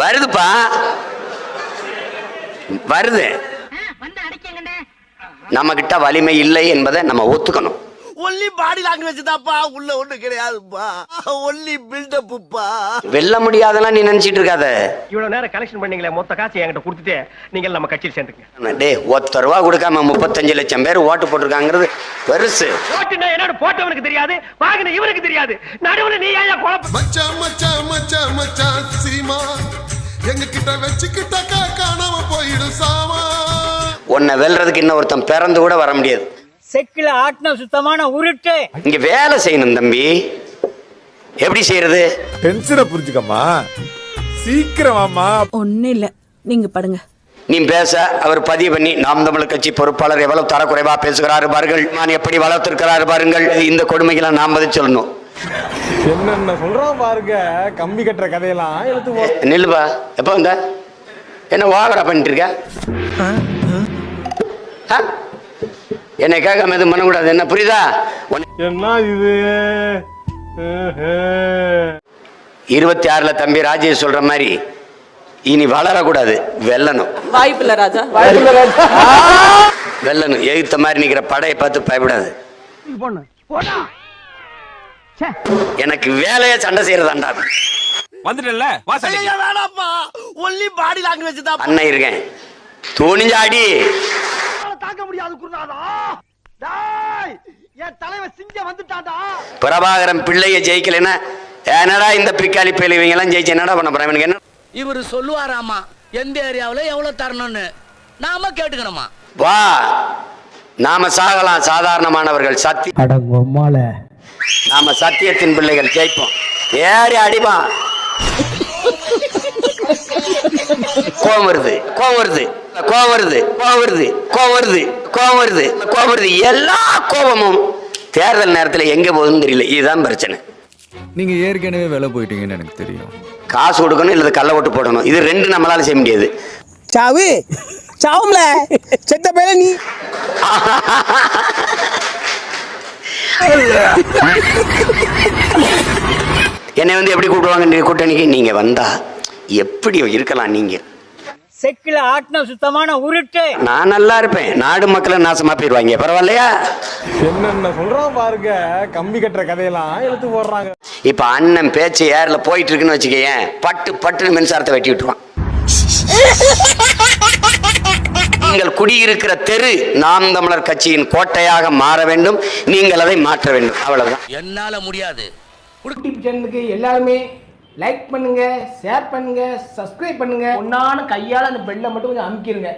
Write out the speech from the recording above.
வருதுப்பா. வருது. நம்ம கிட்ட வலிமை இல்லை என்பதை நம்ம ஒத்துக்கணும். ஒன்லி பாடி லாங்குவேஜ் தான்ப்பா. உள்ள ஒண்ணு கிடையாதுப்பா. ஒன்லி பில்டப்புப்பா வெல்ல முடியாதெல்லாம் நீ நினைச்சிட்டு இருக்காத. இவ்வளவு நேரம் கலெக்ஷன் பண்ணீங்களே மொத்த காசு என்கிட்ட கொடுத்துட்டு நீங்கள் நம்ம கட்சியில் சேர்ந்துங்க டே ஒத்த ரூபா கொடுக்காம முப்பத்தஞ்சு லட்சம் பேர் ஓட்டு போட்டிருக்காங்கிறது பெருசு. ஓட்டுனா என்னன்னு போட்டவனுக்கு தெரியாது வாங்கின இவனுக்கு தெரியாது. நடுவுல நீ ஏன் குழப்ப மச்சான் மச்சான் மச்சான் மச்சான் சீமா எங்க கிட்ட வச்சுக்கிட்டாக்கா காணாம போயிடும் சாமா. உன்னை வெல்றதுக்கு இன்னொருத்தன் பிறந்து கூட வர முடியாது. செக்கில ஆட்டின சுத்தமான உருட்டு. இங்க வேலை செய்யணும் தம்பி. எப்படி செய்யறது? டென்ஷனை புரிஞ்சுக்கம்மா. சீக்கிரம் வாம்மா ஒன்னும் இல்ல. நீங்க படுங்க. நீ பேச அவர் பதிவு பண்ணி நாம் தமிழர் கட்சி பொறுப்பாளர் எவ்வளவு தரக்குறைவா பேசுகிறாரு பாருங்கள். நான் எப்படி வளர்த்திருக்கிறாரு பாருங்கள். இந்த கொடுமைகளை நாம் பதில் சொல்லணும். என்னென்ன சொல்றான் பாருங்க கம்பி கட்டுற கதையெல்லாம் எடுத்து போ. நில்லுப்பா எப்போ வந்த? என்ன ஓவரா பண்ணிட்டு இருக்க? என்னை கேட்காம எதுவும் பண்ணக்கூடாது என்ன புரியுதா? என்ன இது? இருபத்தி ஆறுல தம்பி ராஜேஷ் சொல்ற மாதிரி இனி வளரக்கூடாது வெல்லணும். வாய்ப்பில்ல ராஜா. வெல்லணும். எதிர்த்த மாதிரி நிக்கிற படையை பார்த்து பயப்படாது. எனக்கு வேலையை சண்டை செய்யறதாண்டா. வந்துட்டல வேணாப்பா ஒன்லி பாடி லாங்குவேஜ் தான் அண்ணன் இருக்கேன். துணிஞ்சாடி. தாக்க முடியாது குருநாதா. டேய் என் தலைவன் சிங்கம் வந்துட்டான்டா. பிரபாகரன் பிள்ளைய ஜெயிக்கலைன்னா என்னடா இந்த பிக்காளி பிள்ளை இவங்க எல்லாம் ஜெயிச்சு என்னடா பண்ண போறேன்? இவனுக்கு என்ன? இவர் சொல்லுவாராமா எந்த ஏரியாவுல எவ்வளவு தரணும்னு? நாம கேட்டுக்கணுமா? வா. நாம சாகலாம் சாதாரணமானவர்கள் சத்தி நாம சத்தியத்தின் பிள்ளைகள் ஜெயிப்போம். ஏறி அடிப்பான் கோவம் வருது கோவம் வருது கோவம் வருது கோவம் வருது கோவம் வருது கோவம் வருது கோவம் வருது. எல்லா கோபமும் தேர்தல் நேரத்துல எங்க போகுதுன்னு தெரியல. இதுதான் பிரச்சனை. நீங்க ஏற்கனவே வேலை போயிட்டீங்கன்னு எனக்கு தெரியும். காசு கொடுக்கணும் இல்லது கள்ள ஓட்டு போடணும். இது ரெண்டு நம்மளால செய்ய முடியாது. சாவு. சாவும்ல. செத்த பேர நீ. என்னை வந்து எப்படி கூப்பிடுவாங்க நீ கூட்டணிக்கு நீங்க வந்தா எப்படி இருக்கலாம் நீங்க? செக்கில ஆட்டின சுத்தமான உருட்டு. நான் நல்லா இருப்பேன். நாடு மக்களை நாசமா போயிருவாங்க. பரவாயில்லையா? என்னென்ன சொல்றான் பாருங்க. கம்பி கட்டுற கதையெல்லாம் எடுத்து போடுறாங்க. இப்ப அண்ணன் பேச்சு ஏர்ல போயிட்டு இருக்குன்னு வச்சுக்கேன் பட்டு பட்டு மின்சாரத்தை வெட்டி விட்டுருவான். நீங்கள் குடியிருக்கிற தெரு நாம் தமிழர் கட்சியின் கோட்டையாக மாற வேண்டும். நீங்கள் அதை மாற்ற வேண்டும். அவ்வளவுதான். என்னால முடியாது. சேனலுக்கு எல்லாருமே லைக் பண்ணுங்க ஷேர் பண்ணுங்க சப்ஸ்கிரைப் பண்ணுங்க. ஒன்னான கையால அந்த பெல்லை மட்டும் கொஞ்சம் அமுக்கிருங்க.